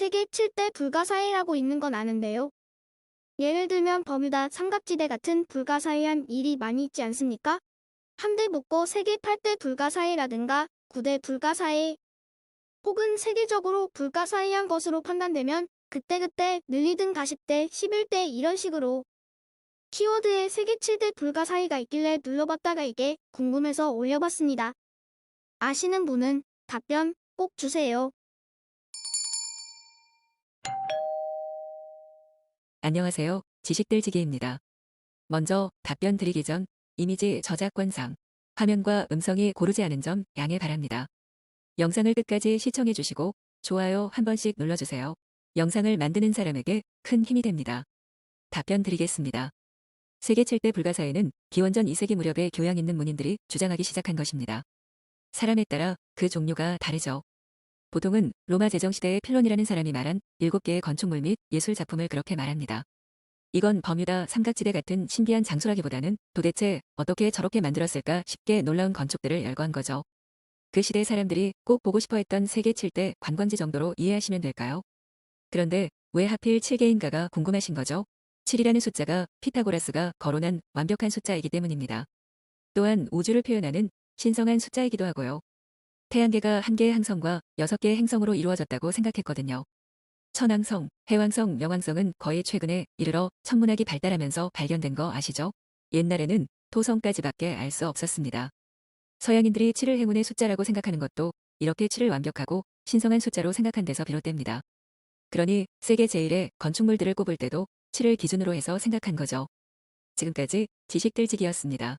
세계 7대 불가사의라고 있는 건 아는데요. 예를 들면 버뮤다 삼각지대 같은 불가사의한 일이 많이 있지 않습니까? 한대 묶고 세계 8대 불가사의라든가 9대 불가사의 혹은 세계적으로 불가사의한 것으로 판단되면 그때그때 늘리든 가십대 11대 이런 식으로 키워드에 세계 7대 불가사의가 있길래 눌러봤다가 이게 궁금해서 올려봤습니다. 아시는 분은 답변 꼭 주세요. 안녕하세요. 지식들지기입니다. 먼저 답변 드리기 전 이미지 저작권상 화면과 음성이 고르지 않은 점 양해 바랍니다. 영상을 끝까지 시청해 주시고 좋아요 한 번씩 눌러주세요. 영상을 만드는 사람에게 큰 힘이 됩니다. 답변 드리겠습니다. 세계 7대 불가사의는 기원전 2세기 무렵에 교양 있는 문인들이 주장하기 시작한 것입니다. 사람에 따라 그 종류가 다르죠. 보통은 로마 제정시대의 필론이라는 사람이 말한 7개의 건축물 및 예술 작품을 그렇게 말합니다. 이건 버뮤다 삼각지대 같은 신비한 장소라기보다는 도대체 어떻게 저렇게 만들었을까 싶게 놀라운 건축들을 열거한 거죠. 그 시대 사람들이 꼭 보고 싶어 했던 세계 7대 관광지 정도로 이해하시면 될까요? 그런데 왜 하필 7개인가가 궁금하신 거죠? 7이라는 숫자가 피타고라스가 거론한 완벽한 숫자이기 때문입니다. 또한 우주를 표현하는 신성한 숫자이기도 하고요. 태양계가 한 개의 항성과 여섯 개의 행성으로 이루어졌다고 생각했거든요. 천왕성, 해왕성, 명왕성은 거의 최근에 이르러 천문학이 발달하면서 발견된 거 아시죠? 옛날에는 토성까지밖에 알 수 없었습니다. 서양인들이 7을 행운의 숫자라고 생각하는 것도 이렇게 7을 완벽하고 신성한 숫자로 생각한 데서 비롯됩니다. 그러니 세계 제1의 건축물들을 꼽을 때도 7을 기준으로 해서 생각한 거죠. 지금까지 지식들지기였습니다.